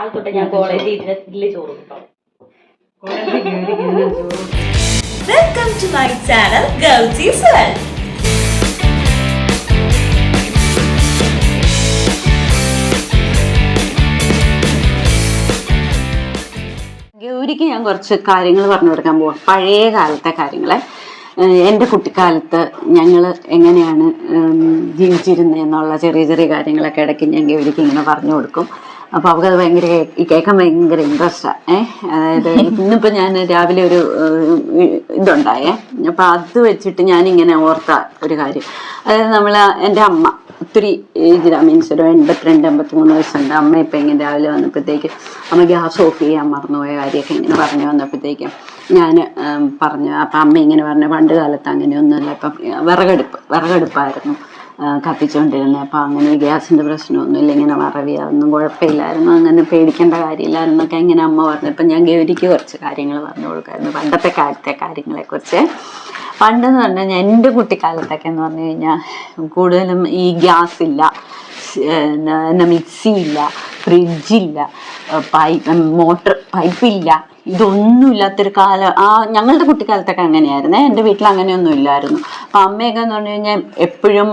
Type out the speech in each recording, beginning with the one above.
അത് തൊട്ട് ഞാൻ കോളേജിൽ ഇതിന് ഇതിൽ ചോറ് കിട്ടോ. Welcome ഗൗരിക്ക് my channel Welcome to my channel Gauzy's World. ഗൗരിക്ക് ഞാൻ കുറച്ച് കാര്യങ്ങൾ പറഞ്ഞു കൊടുക്കാൻ പോവാം. പഴയ കാലത്തെ കാര്യങ്ങളെ. എന്റെ കുട്ടിക്കാലത്ത് ഞങ്ങൾ എങ്ങനെയാണ് ജീവിച്ചിരുന്നത് എന്നുള്ള ചെറിയ ചെറിയ കാര്യങ്ങളൊക്കെ ഇടയ്ക്ക് ഞാൻ ഗൗരിക്ക് ഇങ്ങനെ പറഞ്ഞു കൊടുക്കും. അപ്പോൾ അവൾക്കത് ഭയങ്കര ഈ കേൾക്കാൻ ഭയങ്കര ഇൻട്രസ്റ്റാണ് ഏഹ് അതായത് ഇന്നിപ്പോൾ ഞാൻ രാവിലെ ഒരു ഇതുണ്ടായേ. അപ്പോൾ അത് വെച്ചിട്ട് ഞാൻ ഇങ്ങനെ ഓർത്ത ഒരു കാര്യം. അതായത് നമ്മൾ എന്റെ അമ്മ ഒത്തിരി ഏജ് മീൻസ് ഒരു എൺപത്തിരണ്ട് എൺപത്തി മൂന്ന് വയസ്സുണ്ട്. അമ്മ ഇപ്പം ഇങ്ങനെ രാവിലെ വന്നപ്പോഴത്തേക്ക് അമ്മ ഗ്യാസ് ഓഫ് ചെയ്യാൻ മറന്നുപോയ കാര്യമൊക്കെ ഇങ്ങനെ പറഞ്ഞു വന്നപ്പോഴത്തേക്കും ഞാൻ പറഞ്ഞു. അപ്പം അമ്മ ഇങ്ങനെ പറഞ്ഞു പണ്ട് കാലത്ത് അങ്ങനെയൊന്നുമില്ല. ഇപ്പം വിറകടുപ്പ് വിറകടുപ്പായിരുന്നു. കത്തിച്ചുകൊണ്ടിരുന്നത് അപ്പോൾ അങ്ങനെ ഗ്യാസിന്റെ പ്രശ്നമൊന്നുമില്ല. ഇങ്ങനെ വറവി അതൊന്നും കുഴപ്പമില്ലായിരുന്നു. അങ്ങനെ പേടിക്കേണ്ട കാര്യമില്ലായിരുന്നു എന്നൊക്കെ ഇങ്ങനെ അമ്മ പറഞ്ഞു. ഇപ്പം ഞാൻ ഗൗരിക്ക് കുറച്ച് കാര്യങ്ങൾ പറഞ്ഞു കൊടുക്കായിരുന്നു. പണ്ടത്തെ കാലത്തെ കാര്യങ്ങളെക്കുറിച്ച് പണ്ടെന്ന് പറഞ്ഞു കഴിഞ്ഞാൽ എന്റെ കുട്ടിക്കാലത്തൊക്കെ എന്ന് പറഞ്ഞു കഴിഞ്ഞാൽ കൂടുതലും ഈ ഗ്യാസ് ഇല്ല എന്നാ മിക്സി ഇല്ല ഫ്രിഡ്ജില്ല പൈപ്പ് മോട്ടർ പൈപ്പില്ല. ഇതൊന്നും ഇല്ലാത്തൊരു കാലം ആ ഞങ്ങളുടെ കുട്ടിക്കാലത്തൊക്കെ അങ്ങനെയായിരുന്നേ. എന്റെ വീട്ടിൽ അങ്ങനെയൊന്നും ഇല്ലായിരുന്നു അപ്പം അമ്മയൊക്കെ എന്ന് പറഞ്ഞു കഴിഞ്ഞാൽ എപ്പോഴും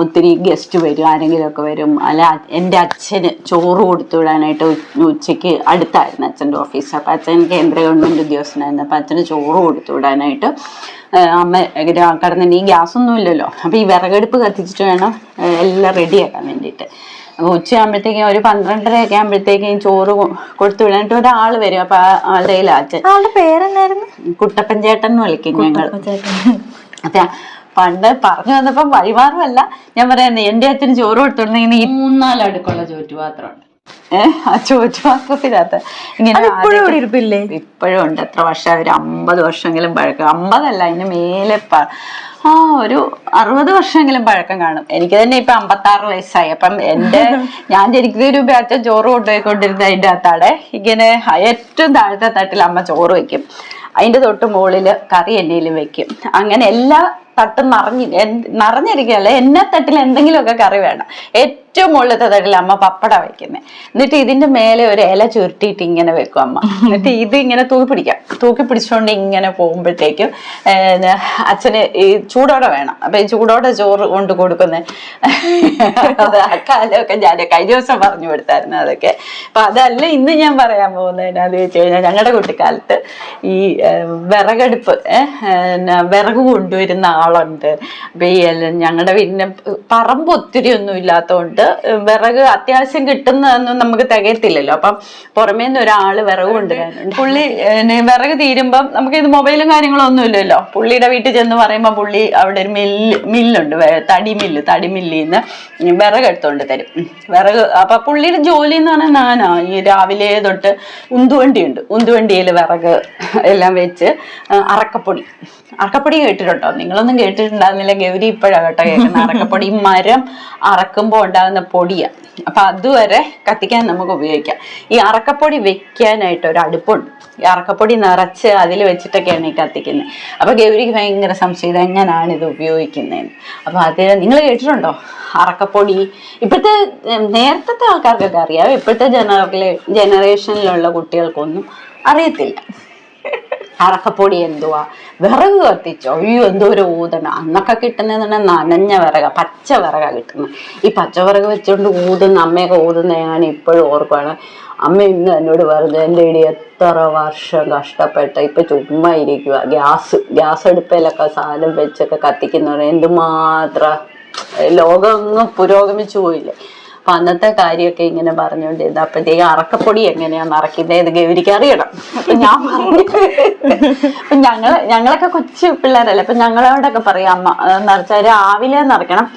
ഒത്തിരി ഗസ്റ്റ് വരും ആരെങ്കിലുമൊക്കെ വരും. അല്ല എന്റെ അച്ഛന് ചോറ് കൊടുത്തു വിടാനായിട്ട് ഉച്ചയ്ക്ക് അടുത്തായിരുന്നു അച്ഛന്റെ ഓഫീസ്. അപ്പം അച്ഛൻ കേന്ദ്ര ഗവൺമെന്റ് ഉദ്യോഗസ്ഥനായിരുന്നു. അപ്പം അച്ഛന് ചോറ് കൊടുത്തു വിടാനായിട്ട് അമ്മ കിടന്നിട്ട് ഈ ഗ്യാസൊന്നും ഇല്ലല്ലോ. അപ്പം ഈ വിറകടുപ്പ് കത്തിച്ചിട്ട് വേണം എല്ലാം റെഡിയാക്കാൻ വേണ്ടിയിട്ട്. അപ്പോൾ ഉച്ചയാകുമ്പോഴത്തേക്കും ഒരു പന്ത്രണ്ടരയൊക്കെ ആകുമ്പോഴത്തേക്കും ചോറ് കൊടുത്തു വിടാനായിട്ട് ഒരാൾ വരും. അപ്പൊ ആളുടെ കയ്യിൽ അച്ഛൻ. ആളുടെ പേരെന്നായിരുന്നു? കുട്ടപ്പൻ ചേട്ടൻ എന്ന് വിളിക്കും ഞങ്ങൾ അതെ പണ്ട് പറഞ്ഞു വന്നപ്പോ വഴിമാറുമല്ല. ഞാൻ പറയാം എന്റെ അച്ഛന് ചോറ് കൊടുത്തോണ്ടെങ്കിൽ ഈ മൂന്നാൽ അടുക്കുള്ള ചോറ്റുപാത്രമുണ്ട് ആ ചോറ്റുപാത്രത്തിനകത്ത് ഇങ്ങനെ ഇപ്പോഴും ഇവിടെ ഇരിപ്പില്ലേ? ഇപ്പോഴും ഉണ്ട്. എത്ര വർഷം ഒരു അമ്പത് വർഷമെങ്കിലും പഴക്കം. അമ്പതല്ല അതിന് മേലെ ആ ഒരു അറുപത് വർഷമെങ്കിലും പഴക്കം കാണും. എനിക്ക് തന്നെ ഇപ്പൊ അമ്പത്താറ് വയസ്സായി. അപ്പം എന്റെ ഞാൻ ജനിക്കുന്ന ഒരു ബാച്ച ചോറ് കൊണ്ടുപോയിക്കൊണ്ടിരുന്ന അതിന്റെ അകത്താടെ ഇങ്ങനെ ഏറ്റവും താഴത്തെ തട്ടിൽ അമ്മ ചോറ് വെക്കും. അതിന്റെ തൊട്ട് മുകളിൽ കറി എണ്ണയിലും വെക്കും. അങ്ങനെ എല്ലാ തട്ടും നിറഞ്ഞി നിറഞ്ഞിരിക്കുകയല്ല എന്നെ തട്ടിൽ എന്തെങ്കിലുമൊക്കെ കറി വേണം. ഏറ്റവും മുകളിലത്തെ തട്ടിൽ അമ്മ പപ്പട വയ്ക്കുന്നത് എന്നിട്ട് ഇതിന്റെ മേലെ ഒരു ഇല ചുരുട്ടിയിട്ട് ഇങ്ങനെ വെക്കും അമ്മ. എന്നിട്ട് ഇത് ഇങ്ങനെ തൂക്കി പിടിക്കാം. തൂക്കി പിടിച്ചുകൊണ്ട് ഇങ്ങനെ പോകുമ്പോഴത്തേക്കും അച്ഛന് ഈ ചൂടോടെ വേണം. അപ്പൊ ഈ ചൂടോടെ ചോറ് കൊണ്ട് കൊടുക്കുന്നത് കാലമൊക്കെ ഞാൻ കഴിഞ്ഞ ദിവസം പറഞ്ഞു കൊടുത്തായിരുന്നു അതൊക്കെ. അപ്പൊ അതല്ല ഇന്ന് ഞാൻ പറയാൻ പോകുന്നത് എന്നാന്ന് വെച്ച് കഴിഞ്ഞാൽ ഞങ്ങളുടെ കുട്ടിക്കാലത്ത് ഈ വിറകടുപ്പ് വിറക് കൊണ്ടുവരുന്ന ആളുണ്ട്. അപ്പൊ ഈ ഞങ്ങളുടെ വീടിന് പറമ്പ് ഒത്തിരി ഒന്നും ഇല്ലാത്തതുകൊണ്ട് വിറക് അത്യാവശ്യം കിട്ടുന്നതൊന്നും നമുക്ക് തികയത്തില്ലല്ലോ. അപ്പം പുറമേ നിന്ന് ഒരാൾ വിറക് കൊണ്ടുവരാനുണ്ട്. പുള്ളി വിറക് തീരുമ്പം നമുക്ക് ഇത് മൊബൈലും കാര്യങ്ങളും ഒന്നും ഇല്ലല്ലോ. പുള്ളിയുടെ വീട്ടിൽ ചെന്ന് പറയുമ്പോൾ പുള്ളി അവിടെ ഒരു മില്ല് മില്ലുണ്ട് തടി മില്ല് തടി മില്ലിൽ വിറക് എടുത്തോണ്ട് തരും. വിറക് അപ്പൊ പുള്ളിയുടെ ജോലി എന്ന് പറഞ്ഞാൽ നാനാ. ഈ രാവിലെ തൊട്ട് ഉന്തുവണ്ടിയുണ്ട്. ഉന്തുവണ്ടിയിൽ വിറക് എല്ലാം വെച്ച് അറക്കപ്പൊടി. അറക്കപ്പൊടി കേട്ടിട്ടുണ്ടോ? നിങ്ങളൊന്നും കേട്ടിട്ടുണ്ടാകുന്നില്ല ഗൗരി ഇപ്പോഴാണ് കേട്ടോ കേൾക്കുന്നത് അറക്കപ്പൊടി മരം അറക്കുമ്പോൾ ഉണ്ടാകുന്ന പൊടിയാണ് അപ്പൊ അതുവരെ കത്തിക്കാൻ നമുക്ക് ഉപയോഗിക്കാം. ഈ അറക്കപ്പൊടി വെക്കാനായിട്ട് ഒരു അടുപ്പുണ്ട്. ഈ അറക്കപ്പൊടി നിറച്ച് അതിൽ വെച്ചിട്ടൊക്കെയാണ് ഈ കത്തിക്കുന്നത് അപ്പൊ ഗൗരിക്ക് ഭയങ്കര സംശയം എങ്ങനെയാണ് ഇത് ഉപയോഗിക്കുന്നത് അപ്പൊ അത് നിങ്ങൾ കേട്ടിട്ടുണ്ടോ? അറക്കപ്പൊടി. ഇപ്പോഴത്തെ നേരത്തെ ആൾക്കാർക്കൊക്കെ അറിയാം. ഇപ്പോഴത്തെ ജനറേ ജനറേഷനിലുള്ള കുട്ടികൾക്കൊന്നും അറിയത്തില്ല. അറക്കപ്പൊടി എന്തുവാ? വിറക് കത്തിച്ചോ അയ്യോ എന്തോ ഒരു ഊതണം അന്നൊക്കെ കിട്ടുന്നതെന്ന് നനഞ്ഞ വിറക പച്ച വിറക കിട്ടുന്നത് ഈ പച്ച വിറക് വെച്ചുകൊണ്ട് ഊതുന്ന അമ്മയൊക്കെ ഊതുന്ന ഞാൻ ഇപ്പോഴും ഓർക്കുകയാണ് അമ്മ ഇന്ന് എന്നോട് പറഞ്ഞു എന്റെ ഇടി എത്ര വർഷം കഷ്ടപ്പെട്ട ഇപ്പൊ ചുമ്മാ ഇരിക്കുക ഗ്യാസ് ഗ്യാസ് അടുപ്പിലൊക്കെ സാധനം വെച്ചൊക്കെ കത്തിക്കുന്നവരെ എന്തുമാത്രം ലോകം അങ്ങ് പുരോഗമിച്ചു പോയില്ലേ? അപ്പൊ അന്നത്തെ കാര്യമൊക്കെ ഇങ്ങനെ പറഞ്ഞുകൊണ്ടിരുന്നത് അപ്പഴത്തേക്ക് അറക്കപ്പൊടി എങ്ങനെയാന്ന് അറക്കുന്നത് ഇത് ഗൗരിക്ക് അറിയണം. അപ്പൊ ഞാൻ പറഞ്ഞു അപ്പൊ ഞങ്ങൾ ഞങ്ങളൊക്കെ കൊച്ചു പിള്ളേരല്ലേ അപ്പൊ ഞങ്ങളോടൊക്കെ പറയാം അമ്മ നിറച്ചാൽ രാവിലെ നിറയ്ക്കണം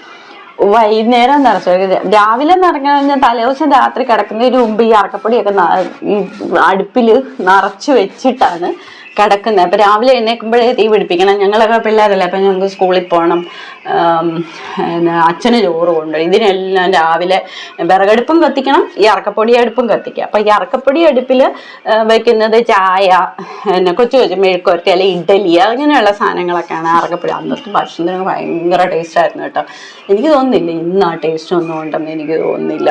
വൈകുന്നേരം നിറച്ചു രാവിലെ നിറയ്ക്കണം കഴിഞ്ഞാൽ തലേദിവസം രാത്രി കിടക്കുന്നതിന് മുമ്പ് ഈ അറക്കപ്പൊടിയൊക്കെ ഈ അടുപ്പിൽ നിറച്ചു വെച്ചിട്ടാണ് കിടക്കുന്നത് അപ്പം രാവിലെ എഴുന്നേൽക്കുമ്പോഴേ തീ പിടിപ്പിക്കണം ഞങ്ങളൊക്കെ പിള്ളേരല്ലേ അപ്പം ഞങ്ങൾക്ക് സ്കൂളിൽ പോകണം അച്ഛന് ചോറ് കൊണ്ട് ഇതിനെല്ലാം രാവിലെ വിറകടുപ്പും കത്തിക്കണം ഈ അറക്കപ്പൊടി അടുപ്പും കത്തിക്കുക അപ്പം ഈ അറക്കപ്പൊടി അടുപ്പിൽ വയ്ക്കുന്നത് ചായ പിന്നെ കൊച്ചു കൊച്ചു മെഴുക്കുരട്ടി അല്ലെങ്കിൽ ഇഡലി അങ്ങനെയുള്ള സാധനങ്ങളൊക്കെയാണ് അറക്കപ്പൊടി അന്നത്തെ ഭക്ഷണത്തിന് ഭയങ്കര ടേസ്റ്റ് ആയിരുന്നു കേട്ടോ എനിക്ക് തോന്നുന്നില്ല ഇന്ന് ആ ടേസ്റ്റ് ഒന്നും ഉണ്ടെന്ന് എനിക്ക് തോന്നുന്നില്ല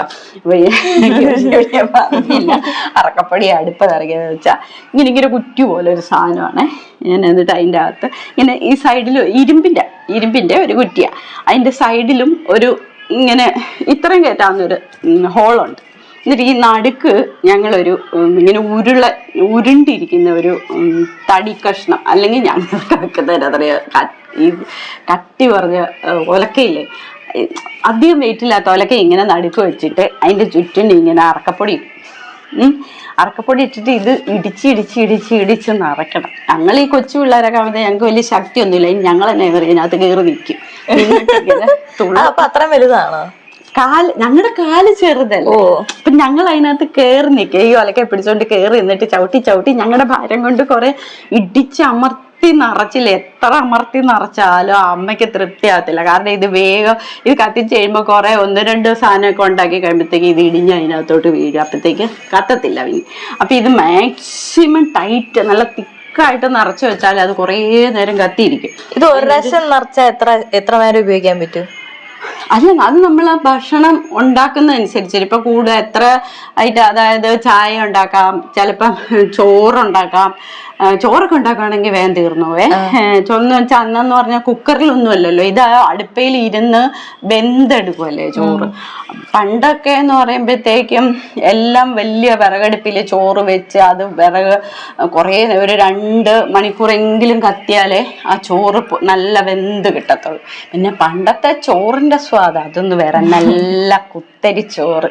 അറക്കപ്പൊടി അടുപ്പ് ഇറങ്ങിയെന്ന് വെച്ചാൽ ഇങ്ങനെ ഇങ്ങനെ കുറ്റി പോലെ ഒരു സാധനമാണ്. ഞാൻ എന്നിട്ട് അതിന്റെ അകത്ത് ഇങ്ങനെ ഈ സൈഡിൽ ഇരുമ്പിന്റെ ഇരുമ്പിന്റെ ഒരു കുറ്റിയാണ് അതിന്റെ സൈഡിലും ഒരു ഇങ്ങനെ ഇത്രയും കയറ്റാവുന്നൊരു ഹോളുണ്ട് എന്നിട്ട് ഈ നടുക്ക് ഞങ്ങളൊരു ഇങ്ങനെ ഉരുള ഉരുണ്ടിരിക്കുന്ന ഒരു തടി കഷ്ണം. അല്ലെങ്കിൽ ഞങ്ങൾക്ക് വെക്കുന്നതിന് അതറിയ ഈ കട്ടി പറഞ്ഞ ഒലക്കയില്ലേ? അധികം വെയിറ്റില്ലാത്ത ഒലക്ക ഇങ്ങനെ നടുക്ക് വെച്ചിട്ട് അതിന്റെ ചുറ്റും ഇങ്ങനെ അറക്കപ്പൊടി. അറക്കപ്പൊടി ഇട്ടിട്ട് ഇത് ഇടിച്ച് ഇടിച്ച് ഇടിച്ച് ഇടിച്ച് നിറയ്ക്കണം. ഞങ്ങൾ ഈ കൊച്ചു പിള്ളേരൊക്കെ ആവുമ്പോൾ ഞങ്ങൾക്ക് വലിയ ശക്തിയൊന്നുമില്ല. ഇനി ഞങ്ങൾ തന്നെ അതിനകത്ത് കയറി നിൽക്കും. അത്ര അപ്പൊ വലുതാണോ? കാൽ ഞങ്ങളുടെ കാൽ ചെറുതല്ലേ. ഓ. അപ്പൊ ഞങ്ങൾ അതിനകത്ത് കയറി നിൽക്കുക ഈ ഒലക്കെ പിടിച്ചോണ്ട് കയറി എന്നിട്ട് ചവിട്ടി ചവിട്ടി ഞങ്ങളുടെ ഭാരം കൊണ്ട് കുറെ ഇടിച്ച് അമർത്തി നിറച്ചില്ല. എത്ര അമർത്തി നിറച്ചാലും അമ്മയ്ക്ക് തൃപ്തിയാകത്തില്ല കാരണം ഇത് വേഗം ഇത് കത്തിച്ച് കഴിയുമ്പോൾ കുറേ ഒന്ന് രണ്ട് സാധനമൊക്കെ ഉണ്ടാക്കി കഴിയുമ്പോഴത്തേക്ക് ഇത് ഇടിഞ്ഞ് അതിനകത്തോട്ട് വീഴും. അപ്പോഴത്തേക്ക് കത്തത്തില്ല പിന്നെ അപ്പം ഇത് മാക്സിമം ടൈറ്റ് നല്ല തിക്കായിട്ട് നിറച്ച് വെച്ചാൽ അത് കുറേ നേരം കത്തിയിരിക്കും. ഇത് ഒരു പ്രാവശ്യം നിറച്ചാൽ എത്ര എത്ര നേരം ഉപയോഗിക്കാൻ പറ്റും? അല്ല അത് നമ്മൾ ആ ഭക്ഷണം ഉണ്ടാക്കുന്നതനുസരിച്ച് ഇപ്പൊ കൂടുതൽ എത്ര ആയിട്ട് അതായത് ചായ ഉണ്ടാക്കാം ചിലപ്പം ചോറുണ്ടാക്കാം ഉണ്ടാക്കാം ചോറൊക്കെ ഉണ്ടാക്കുകയാണെങ്കിൽ വേഗം തീർന്നു. പോവേ ചൊന്ന് വെച്ചാൽ അന്നെന്ന് പറഞ്ഞാൽ കുക്കറിലൊന്നും അല്ലല്ലോ ഇത് അടുപ്പയിൽ ഇരുന്ന് വെന്തെടുക്കുമല്ലേ ചോറ്. പണ്ടൊക്കെ എന്ന് പറയുമ്പോഴത്തേക്കും എല്ലാം വലിയ വിറകടുപ്പിൽ ചോറ് വെച്ച് അത് വിറക് കുറേ ഒരു രണ്ട് മണിക്കൂറെങ്കിലും കത്തിയാലേ ആ ചോറ് നല്ല വെന്ത് കിട്ടത്തുള്ളൂ. പിന്നെ പണ്ടത്തെ ചോറിന്റെ സ്വാദ് അതൊന്നും വേറെ നല്ല കുത്തരി ചോറ്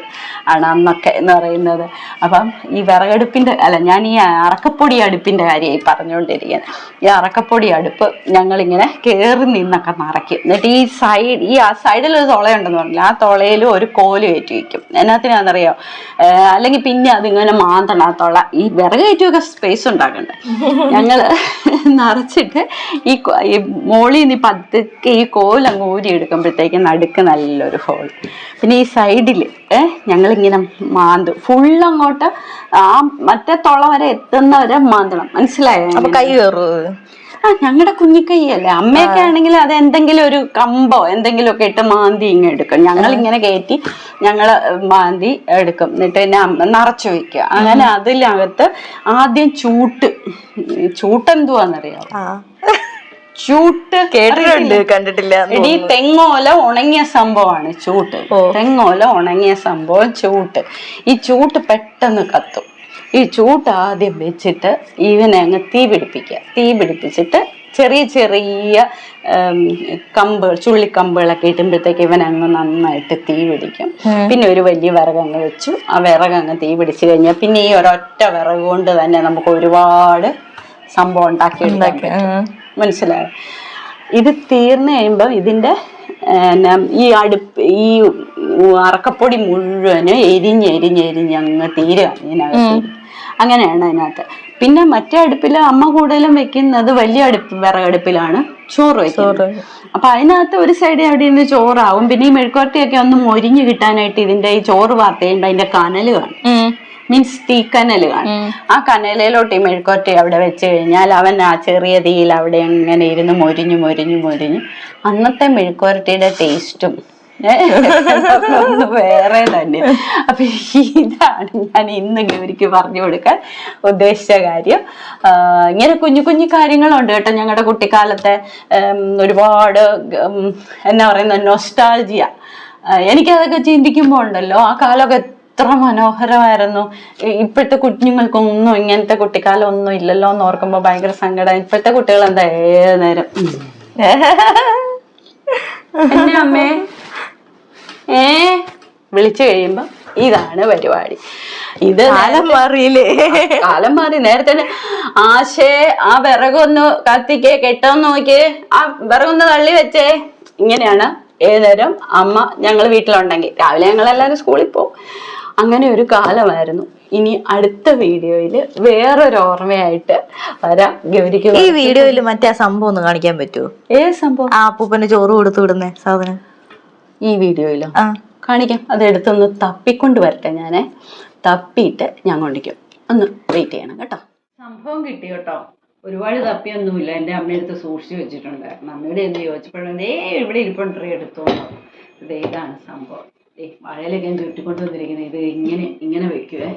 ആണ് അന്നൊക്കെ എന്ന് പറയുന്നത്. അപ്പം ഈ വിറകടുപ്പിന്റെ അല്ല ഞാൻ ഈ അറക്കപ്പൊടി അടുപ്പിന്റെ കാര്യമായി പറഞ്ഞുകൊണ്ടിരിക്കുന്നത് ഈ അറക്കപ്പൊടി അടുപ്പ് ഞങ്ങളിങ്ങനെ കയറി നിന്നൊക്കെ നിറയ്ക്കും എന്നിട്ട് ഈ സൈഡ് ഈ ആ സൈഡിൽ ഒരു തുളയുണ്ടെന്ന് പറഞ്ഞില്ല ആ തുളയിൽ ഒരു കോൽ കയറ്റി വയ്ക്കും എന്നാത്തിനാണെന്നറിയോ അല്ലെങ്കിൽ പിന്നെ അതിങ്ങനെ മാന്തണം ആ തുള. ഈ വിറക് കയറ്റിയൊക്കെ സ്പേസ് ഉണ്ടാക്കണ്ടേ? ഞങ്ങൾ നിറച്ചിട്ട് ഈ മോളി ഈ മോളിൽ നിന്ന് പതുക്കെ ഈ കോലങ്ങ് ഊരി എടുക്കുമ്പോഴത്തേക്ക് നടുക്ക് നല്ലൊരു ഹോൾ പിന്നെ ഈ സൈഡിൽ ഏഹ് ഞങ്ങളിങ്ങനെ മാന്തും ഫുൾ അങ്ങോട്ട് ആ മറ്റേ തൊള വരെ എത്തുന്നവരെ മാന്തണം. മനസ്സിലായോ? കൈ കയറൂ ആ ഞങ്ങളുടെ കുഞ്ഞിക്കൈയല്ലേ. അമ്മയൊക്കെ ആണെങ്കിൽ അത് എന്തെങ്കിലും ഒരു കമ്പോ എന്തെങ്കിലും ഒക്കെ ഇട്ട് മാന്തി ഇങ്ങ് എടുക്കും. ഞങ്ങൾ ഇങ്ങനെ കയറ്റി ഞങ്ങൾ മാന്തി എടുക്കും. എന്നിട്ട് പിന്നെ അമ്മ നിറച്ചു വെക്കുക. അങ്ങനെ അതിനകത്ത് ആദ്യം ചൂട്ട്. ചൂട്ട് എന്തുവാന്നറിയാമോ ആ. ചൂട്ട് കേട്ടിട്ടുണ്ട്? കണ്ടിട്ടില്ല എടി. തെങ്ങോല ഉണങ്ങിയ സംഭവമാണ് ചൂട്ട്. തെങ്ങോല ഉണങ്ങിയ സംഭവം ചൂട്ട്. ഈ ചൂട്ട് പെട്ടെന്ന് കത്തും. ഈ ചൂട്ട് ആദ്യം വെച്ചിട്ട് ഇവനെ അങ്ങ് തീ പിടിപ്പിക്കുക. തീ പിടിപ്പിച്ചിട്ട് ചെറിയ ചെറിയ കമ്പ് ചുള്ളിക്കമ്പുകളൊക്കെ ഇട്ടുമ്പോഴത്തേക്ക് ഇവൻ അങ്ങ് നന്നായിട്ട് തീ പിടിക്കും. പിന്നെ ഒരു വലിയ വിറകങ്ങ് വെച്ചു. ആ വിറകങ്ങ് തീ പിടിച്ചു കഴിഞ്ഞാൽ പിന്നെ ഈ ഒരൊറ്റ വിറക് കൊണ്ട് തന്നെ നമുക്ക് ഒരുപാട് സംഭവം ഉണ്ടാക്കി പറ്റും. മനസ്സിലായോ. ഇത് തീർന്നു കഴിയുമ്പോൾ ഇതിന്റെ ഈ അടുപ്പ് ഈ അറക്കപ്പൊടി മുഴുവനും എരിഞ്ഞ് എരിഞ്ഞ് എരിഞ്ഞ് അങ്ങ് തീരുക ഇതിനകത്ത്. അങ്ങനെയാണ് അതിനകത്ത്. പിന്നെ മറ്റേ അടുപ്പിൽ അമ്മ കൂടുതലും വെക്കുന്നത് വലിയ അടുപ്പ് വിറകടുപ്പിലാണ് ചോറ് വെക്കുന്നത്. അപ്പൊ അതിനകത്ത് ഒരു സൈഡ് അവിടെ നിന്ന് ചോറാവും. പിന്നെ ഈ മെഴുക്കുവരട്ടിയൊക്കെ ഒന്ന് മൊരിഞ്ഞു കിട്ടാനായിട്ട് ഇതിന്റെ ഈ ചോറ് വാർത്തയുണ്ട് അതിന്റെ കാണും. മീൻസ് കനൽ കാണും. ആ കനലിലോട്ട് ഈ മെഴുക്കോറ്റ അവിടെ വെച്ച് കഴിഞ്ഞാൽ അവൻ ആ ചെറിയ തീയിൽ അവിടെ ഇങ്ങനെ ഇരുന്ന് മൊരിഞ്ഞു മൊരിഞ്ഞു മൊരിഞ്ഞു അന്നത്തെ മെഴുക്കോരട്ടിയുടെ ടേസ്റ്റും വേറെ തന്നെ. അപ്പൊ ഇതാണ് ഞാൻ ഇന്ന് ഗൗരിക്ക് പറഞ്ഞു കൊടുക്കാൻ ഉദ്ദേശിച്ച കാര്യം. ഇങ്ങനെ കുഞ്ഞു കുഞ്ഞു കാര്യങ്ങളുണ്ട് കേട്ടോ ഞങ്ങളുടെ കുട്ടിക്കാലത്തെ ഒരുപാട് എന്നാ പറയുന്ന നൊസ്റ്റാൾജിയ എനിക്കതൊക്കെ ചിന്തിക്കുമ്പോൾ ഉണ്ടല്ലോ ആ കാലമൊക്കെ എത്ര മനോഹരമായിരുന്നു. ഇപ്പോഴത്തെ കുഞ്ഞുങ്ങൾക്കൊന്നും ഇങ്ങനത്തെ കുട്ടിക്കാലം ഒന്നും ഇല്ലല്ലോ എന്ന് ഓർക്കുമ്പോൾ ഭയങ്കര സങ്കടം. ഇപ്പോഴത്തെ കുട്ടികൾ എന്താ ഏത് നേരം. എന്നെ അമ്മേ. ഏ? വിളിച്ചു കഴിയുമ്പോ ഇതാണ് പരിപാടി. ഇത് കാലം മാറിയില്ലേ? കാലം മാറി. നേരത്തെ ആശേ ആ വിറകൊന്ന് കത്തിക്കേ കെട്ടോന്ന് നോക്കിയേ. ആ വിറകൊന്ന് തള്ളി വെച്ചേ. ഇങ്ങനെയാണ് ഏതുനേരം അമ്മ ഞങ്ങൾ വീട്ടിലുണ്ടെങ്കിൽ. രാവിലെ ഞങ്ങൾ എല്ലാവരും സ്കൂളിൽ പോകും അങ്ങനെ ഒരു കാലമായിരുന്നു. ഇനി അടുത്ത വീഡിയോയിൽ വേറൊരു ഓർമ്മയായിട്ട് വരാം. ഗൗരിക്ക് ഈ വീഡിയോയിൽ മറ്റേ ആ സംഭവം ഒന്ന് കാണിക്കാൻ പറ്റുമോ ഏത് സംഭവം? ആ അപ്പൂപ്പന്റെ ചോറ് കൊടുത്തു വിടുന്നേ സാധനം. ഈ വീഡിയോയിലോ? ആ. കാണിക്കാം. അത് എടുത്തൊന്ന് തപ്പിക്കൊണ്ട് വരട്ടെ ഞാനേ. തപ്പിയിട്ട് ഞാൻ കൊണ്ടിരിക്കും. ഒന്ന് വെയിറ്റ് ചെയ്യണം കേട്ടോ. സംഭവം കിട്ടി കേട്ടോ. ഒരുപാട് തപ്പിയൊന്നുമില്ല. എന്റെ അമ്മയെടുത്ത് സൂക്ഷിച്ചു വെച്ചിട്ടുണ്ടായിരുന്നു അമ്മയുടെ എന്ത് ചോദിച്ചപ്പോഴും ഏ ഇവിടെ ഇരിപ്പുണ്ട്. എടുത്തോളൂ ഇത് ഇതാണ് സംഭവം. ഏ വാഴയിലൊക്കെ ഞാൻ ചുറ്റിക്കൊണ്ട് വന്നിരിക്കുന്നത് ഇത് ഇങ്ങനെ ഇങ്ങനെ വെക്കുവേ.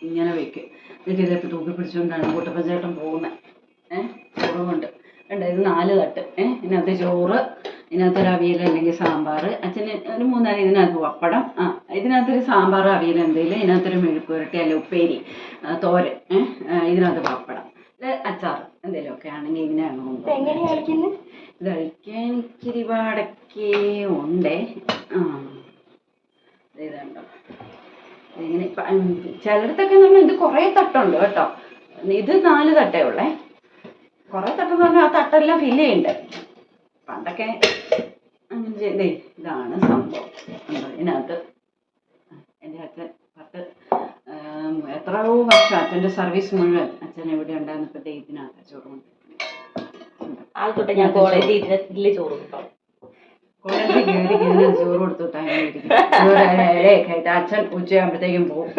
ഇങ്ങനെ വെക്കും. എന്നിട്ട് ഇതിപ്പോൾ തൂക്കി പിടിച്ചുകൊണ്ടാണ് കൂട്ടപ്പച്ചേട്ടൻ പോകുന്നത് ഏഹ് ചോറും കൊണ്ട് കണ്ടോ? ഇത് നാല് തട്ട്. ഏഹ് ഇതിനകത്ത് ചോറ് ഇതിനകത്തൊരു അവിയൽ അല്ലെങ്കിൽ സാമ്പാർ. അച്ഛന് ഒരു മൂന്നാൽ ഇതിനകത്ത് പപ്പടം. ആ ഇതിനകത്തൊരു സാമ്പാർ അവിയൽ എന്തെങ്കിലും ഇതിനകത്തൊരു മെഴുക്ക് പുരട്ടി അല്ല ഉപ്പേരി തോരൻ. ഇതിനകത്ത് പപ്പടം. അച്ചാർ എന്തെങ്കിലുമൊക്കെ ആണെങ്കിൽ ഇതിനാണ് കൊണ്ടുപോകുന്നത് ഇത് കഴിക്കാൻ ഇച്ചിരി ഉണ്ട് ഉണ്ടേ. ആ. ഇതുണ്ടോ? ഇങ്ങനെ ചിലയിടത്തൊക്കെ നമ്മൾ ഇത് കുറേ തട്ടുണ്ട് കേട്ടോ. ഇത് നാല് തട്ടേ ഉള്ളേ. കുറേ തട്ടെന്ന് പറഞ്ഞാൽ ആ തട്ടെല്ലാം ഫില്ല് ചെയ്യണ്ടേ? പണ്ടൊക്കെ അങ്ങനെ ചെയ്തേ ഇതാണ് സംഭവം. ഇതിനകത്ത് എന്റെ അച്ഛൻ പത്ത് എത്രയോ വർഷം അച്ഛന്റെ സർവീസ് മുഴുവൻ അച്ഛൻ എവിടെ ഉണ്ടായിരുന്നപ്പോൾ ദേ ഇതിനകത്ത് ചോറ് കൊണ്ടിരിക്കുന്നത് ആൾ ഞാൻ കോളേജിൽ ഇതിൽ ചോറ് കിട്ടും കോളേജിൽ കയറി ചോറ് കൊടുത്തിട്ട് അങ്ങനെ. ചോറ് ആയിട്ട് അച്ഛൻ ഉച്ചയാകുമ്പോഴത്തേക്കും പോകും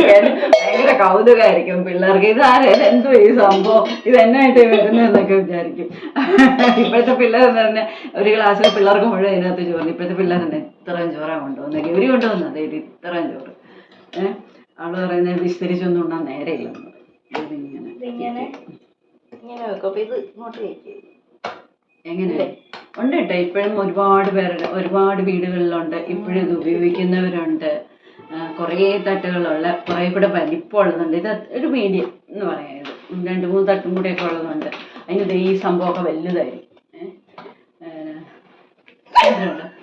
ഭയങ്കര കൗതുകമായിരിക്കും പിള്ളേർക്ക്. ഇത് ആരെ? എന്തോ ഈ സംഭവം? ഇത് എന്നായിട്ട് വരുന്നതെന്നൊക്കെ വിചാരിക്കും. ഇപ്പോഴത്തെ പിള്ളേർ എന്ന് പറഞ്ഞാൽ ഒരു ക്ലാസ്സിലെ പിള്ളേർക്ക് മുഴുവൻ ഇതിനകത്ത് ചോറ്. ഇപ്പോഴത്തെ പിള്ളേർ തന്നെ ഇത്രയും ചോറാണ് കൊണ്ടുവന്നത് ഗൗരി കൊണ്ടുവന്നത് ഇത് ഇത്രയും ചോറ്. ഏഹ് അവൾ പറയുന്നത് വിസ്തരിച്ചൊന്നും ഉണ്ടാ നേരെയില്ലെന്ന് ഇതിങ്ങനെ ഇങ്ങനെ വെക്കും. ഇത് ഇങ്ങോട്ട് എങ്ങനെ? ഉണ്ട് കേട്ടോ. ഇപ്പോഴും ഒരുപാട് പേരുടെ ഒരുപാട് വീടുകളിലുണ്ട്. ഇപ്പോഴും ഇത് ഉപയോഗിക്കുന്നവരുണ്ട്. കുറേ തട്ടുകളുള്ള കുറേ കൂടെ വലിപ്പമുള്ളതുണ്ട് ഇത് ഒരു മീഡിയം എന്ന് പറയാം ഇത്. രണ്ട് മൂന്ന് തട്ടും കൂടെയൊക്കെ ഉള്ളതുണ്ട്. അതിന് ഈ സംഭവമൊക്കെ വലുതായിരിക്കും. ഏഹ്.